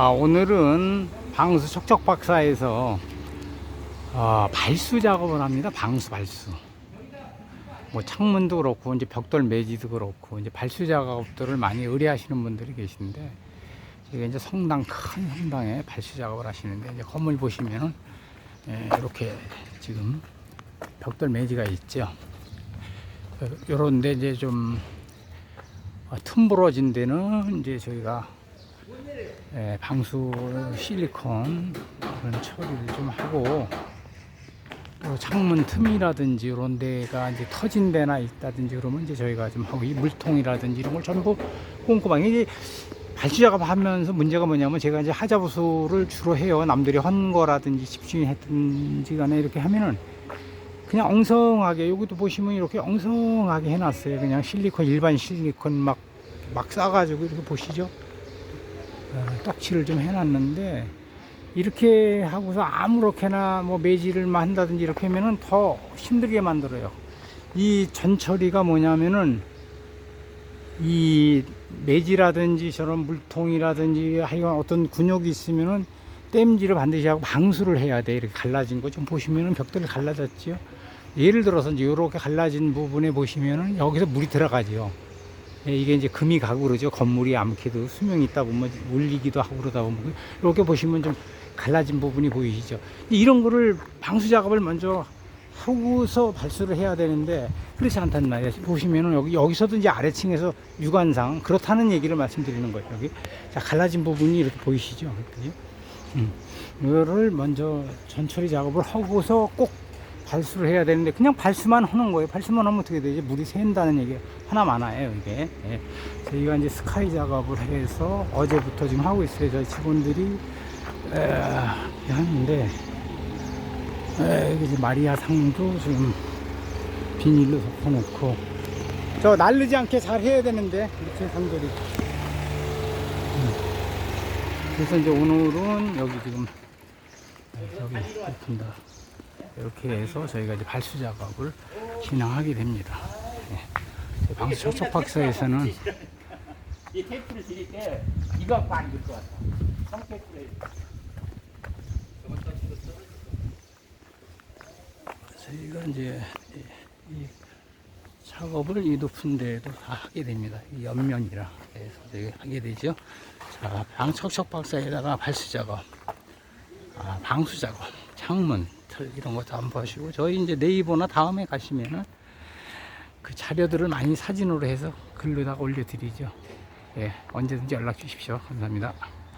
아, 오늘은 방수 척척박사에서 어, 발수 작업을 합니다. 방수 발수. 뭐 창문도 그렇고 이제 벽돌 매지도 그렇고 이제 발수 작업들을 많이 의뢰하시는 분들이 계신데 이게 이제 성당 큰 성당에 발수 작업을 하시는데 이제 건물 보시면은 예, 이렇게 지금 벽돌 매지가 있죠. 요런데 이제 좀 어, 틈부러진 데는 이제 저희가 예, 방수 실리콘 그런 처리를 좀 하고 또 창문 틈이라든지 이런 데가 이제 터진 데나 있다든지 그러면 이제 저희가 좀 하고 이 물통이라든지 이런 걸 전부 꼼꼼하게 이제 발수 작업하면서 문제가 뭐냐면 제가 이제 하자부수를 주로 해요. 남들이 헌 거라든지 집주인 했든지 간에 이렇게 하면은 그냥 엉성하게 여기도 보시면 이렇게 엉성하게 해놨어요. 그냥 실리콘 일반 실리콘 막 막 싸가지고 이렇게 보시죠. 어, 떡칠을 좀 해놨는데 이렇게 하고서 아무렇게나 뭐 매질을만 한다든지 이렇게 하면은 더 힘들게 만들어요. 이 전처리가 뭐냐면은 이 매지라든지 저런 물통이라든지 하여간 어떤 근육이 있으면은 땜질을 반드시 하고 방수를 해야 돼. 이렇게 갈라진 거 좀 보시면은 벽돌이 갈라졌지요. 예를 들어서 이제 이렇게 갈라진 부분에 보시면은 여기서 물이 들어가지요. 예, 이게 이제 금이 가고 그러죠. 건물이 암캐도 수명이 있다 보면 울리기도 하고 그러다 보면 이렇게 보시면 좀 갈라진 부분이 보이시죠. 이런 거를 방수 작업을 먼저 하고서 발수를 해야 되는데 그렇지 않단 말이에요. 보시면은 여기 여기서도 이제 아래층에서 유관상 그렇다는 얘기를 말씀드리는 거예요. 여기 자 갈라진 부분이 이렇게 보이시죠. 그죠? 음. 이거를 먼저 전처리 작업을 하고서 꼭 발수를 해야 되는데 그냥 발수만 하는 거예요. 발수만 하면 어떻게 되지? 물이 샌다는 얘기 하나 많아요. 이게 예. 저희가 이제 스카이 작업을 해서 어제부터 지금 하고 있어요. 저희 직원들이 에, 하는데 에, 이제 마리아 상도 지금 비닐로 덮어놓고 저 날르지 않게 잘 해야 되는데 이렇게 상들이 음. 그래서 이제 오늘은 여기 지금 네, 여기 있습니다. 이렇게 해서 저희가 이제 발수 작업을 진행하게 됩니다. 예. 방수 초촉 박사에서는 이 테이프를 드릴 때 이거 안될것 같아. 성테이프를 저희가 이제 이, 이 작업을 이 높은 데에도 다 하게 됩니다. 이 옆면이라 해서 저희 하게 되죠. 자, 방척척 박사에다가 발수 작업, 아, 방수 작업, 창문, 틀 이런 거다 한번 보시고 저희 이제 네이버나 다음에 가시면은 그 자료들을 많이 사진으로 해서 글로다가 올려드리죠. 예, 언제든지 연락 주십시오. 감사합니다.